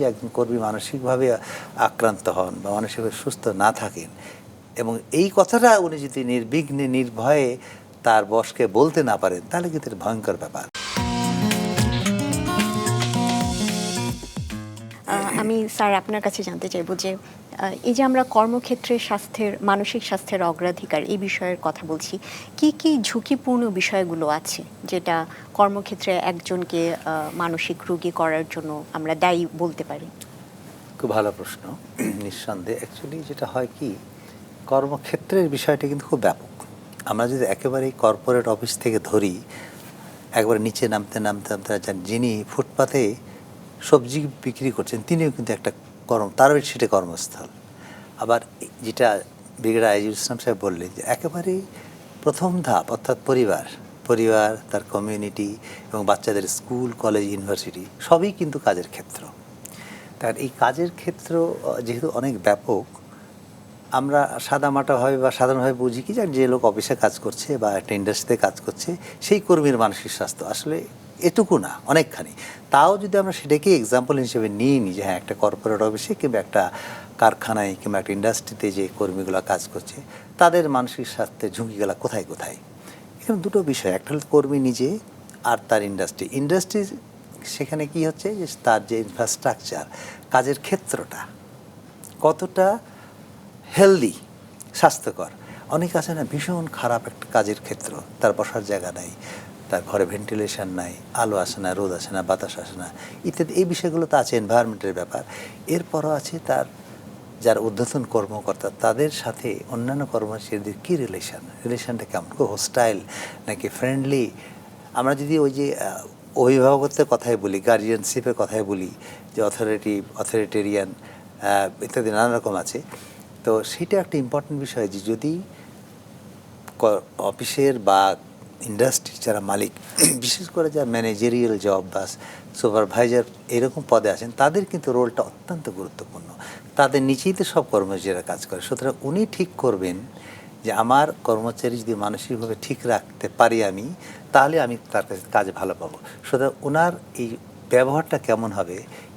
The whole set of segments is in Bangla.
যে একজন কর্মী মানসিকভাবে আক্রান্ত হন বা মানসিকভাবে সুস্থ না থাকেন এবং এই কথাটা উনি যদি নির্বিঘ্নে, নির্ভয়ে তার বসকে বলতে না পারেন, তাহলে কিন্তু ভয়ঙ্কর ব্যাপার। আমি স্যার আপনার কাছে জানতে চাইব যে এই যে আমরা কর্মক্ষেত্রে স্বাস্থ্যের, মানসিক স্বাস্থ্যের অগ্রাধিকার এই বিষয়ের কথা বলছি, কি কি ঝুঁকিপূর্ণ বিষয়গুলো আছে যেটা কর্মক্ষেত্রে একজনকে মানসিক রোগী করার জন্য আমরা দায়ী বলতে পারি? খুব ভালো প্রশ্ন, নিঃসন্দেহে। অ্যাকচুয়ালি যেটা হয় কি, কর্মক্ষেত্রের বিষয়টা কিন্তু খুব ব্যাপক। আমরা যদি একেবারেই কর্পোরেট অফিস থেকে ধরি, একবারে নিচে নামতে নামতে নামতে যিনি ফুটপাতে সবজি বিক্রি করছেন, তিনিও কিন্তু একটা কর্ম, তারও সেটা কর্মস্থল। আবার যেটা ব্রিগেডার আইজুল ইসলাম সাহেব বললেন যে একেবারেই প্রথম ধাপ, অর্থাৎ পরিবার পরিবার, তার কমিউনিটি এবং বাচ্চাদের স্কুল, কলেজ ইউনিভার্সিটি সবই কিন্তু কাজের ক্ষেত্র। তার এই কাজের ক্ষেত্র, যেহেতু অনেক ব্যাপক, আমরা সাদামাটাভাবে বা সাধারণভাবে বুঝি কি যে লোক অফিসে কাজ করছে বা একটা ইন্ডাস্ট্রিতে কাজ করছে, সেই কর্মীর মানসিক স্বাস্থ্য। আসলে এটুকু না, অনেকখানি। তাও যদি আমরা সেটাকে এক্সাম্পল হিসেবে নিই নিই যে হ্যাঁ একটা কর্পোরেট অফিসে কিংবা একটা কারখানায় কিংবা একটা ইন্ডাস্ট্রিতে যে কর্মীগুলো কাজ করছে, তাদের মানসিক স্বাস্থ্যের ঝুঁকিগুলো কোথায় কোথায়? এখানে দুটো বিষয়। একটা হলো কর্মী নিজে আর তার ইন্ডাস্ট্রি ইন্ডাস্ট্রি সেখানে কি হচ্ছে যে তার যে ইনফ্রাস্ট্রাকচার কাজের ক্ষেত্রটা কতটা হেলদি স্বাস্থ্যকর। অনেক আছে না, ভীষণ খারাপ একটা কাজের ক্ষেত্র, তার বসার জায়গা নাই। তার ঘরে ভেন্টিলেশন নাই, আলো আসে না, রোদ আসে না, বাতাস আসে না, ইত্যাদি। এই বিষয়গুলো তো আছে এনভায়রনমেন্টের ব্যাপার। এরপরও আছে তার যার ঊর্ধ্বতন কর্মকর্তা, তাদের সাথে অন্যান্য কর্মচারীদের কী রিলেশন রিলেশনটা কেমন? হোস্টাইল নাকি ফ্রেন্ডলি আমরা যদি ওই যে অভিভাবকত্বের কথাই বলি গার্জিয়ানশিপের কথাই বলি, যে অথরিটি অথরিটেরিয়ান ইত্যাদি নানা রকম আছে, তো সেটা একটা ইম্পর্টেন্ট বিষয় যে যদি অফিসের বা ইন্ডাস্ট্রির যারা মালিক বিশেষ করে যারা ম্যানেজেরিয়াল জব বা সুপারভাইজার এরকম পদে আছেন তাদের কিন্তু রোলটা অত্যন্ত গুরুত্বপূর্ণ। তাদের নিচেই তো সব কর্মচারীরা কাজ করে। সুতরাং উনি ঠিক করবেন যে আমার কর্মচারী যদি মানসিকভাবে ঠিক রাখতে পারি আমি তাহলে আমি তার কাছে কাজ ভালো পাবো। সুতরাং ওনার এই ব্যবহারটা কেমন হবে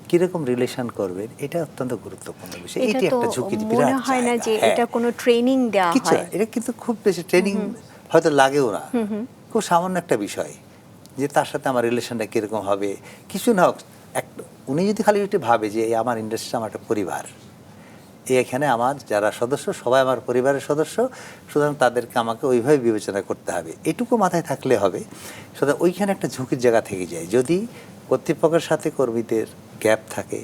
কীরকম রিলেশন করবেন এটা অত্যন্ত গুরুত্বপূর্ণ বিষয়। এটি একটা ঝুঁকির বিরাট হয় না যে হ্যাঁ। এটা কোনো ট্রেনিং দেওয়া হয়। এটা কিন্তু খুব বেশি ট্রেনিং হয়তো লাগেও না খুব সামান্য একটা বিষয় যে তার সাথে আমার রিলেশনটা কীরকম হবে। কিছু না হোক এক উনি যদি খালি একটু ভাবে যে এই আমার ইন্ডাস্ট্রি আমার একটা পরিবার এই এখানে আমার যারা সদস্য সবাই আমার পরিবারের সদস্য সুতরাং তাদেরকে আমাকে ওইভাবে বিবেচনা করতে হবে। এটুকু মাথায় থাকলে হবে। সুতরাং ওইখানে একটা ঝুঁকির জায়গা থেকে যায়। যদি কর্তৃপক্ষের সাথে কর্মীদের গ্যাপ থাকে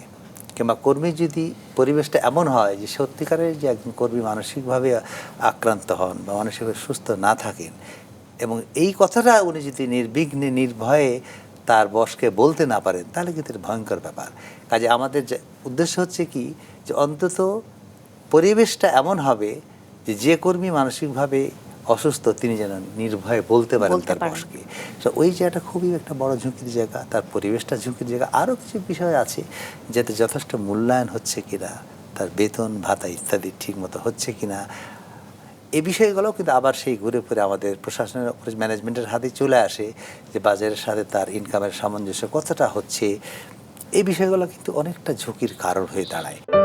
কিংবা কর্মী যদি পরিবেশটা এমন হয় যে সত্যিকারের যে একজন কর্মী মানসিকভাবে আক্রান্ত হন বা মানসিকভাবে সুস্থ না থাকেন এবং এই কথাটা উনি যদি নির্বিঘ্নে, নির্ভয়ে তার বসকে বলতে না পারেন, তাহলে কিন্তু এটা ভয়ঙ্কর ব্যাপার। কাজে আমাদের যে উদ্দেশ্য হচ্ছে কি যে অন্তত পরিবেশটা এমন হবে যে যে কর্মী মানসিকভাবে অসুস্থ তিনি যেন নির্ভয়ে বলতে পারেন তার। বসকে। তো ওই জায়গাটা খুবই একটা বড় ঝুঁকির জায়গা তার পরিবেশটা ঝুঁকির জায়গা আরও কিছু বিষয় আছে যাতে যথেষ্ট মূল্যায়ন হচ্ছে কিনা তার বেতন ভাতা ইত্যাদি ঠিক মতো হচ্ছে কিনা। এ বিষয়গুলো কিন্তু আবার সেই ঘুরে ফিরে আমাদের প্রশাসনের ম্যানেজমেন্টের হাতে চলে আসে যে বাজারের সাথে তার ইনকামের সামঞ্জস্য কতটা হচ্ছে। এই বিষয়গুলো কিন্তু অনেকটা ঝুঁকির কারণ হয়ে দাঁড়ায়।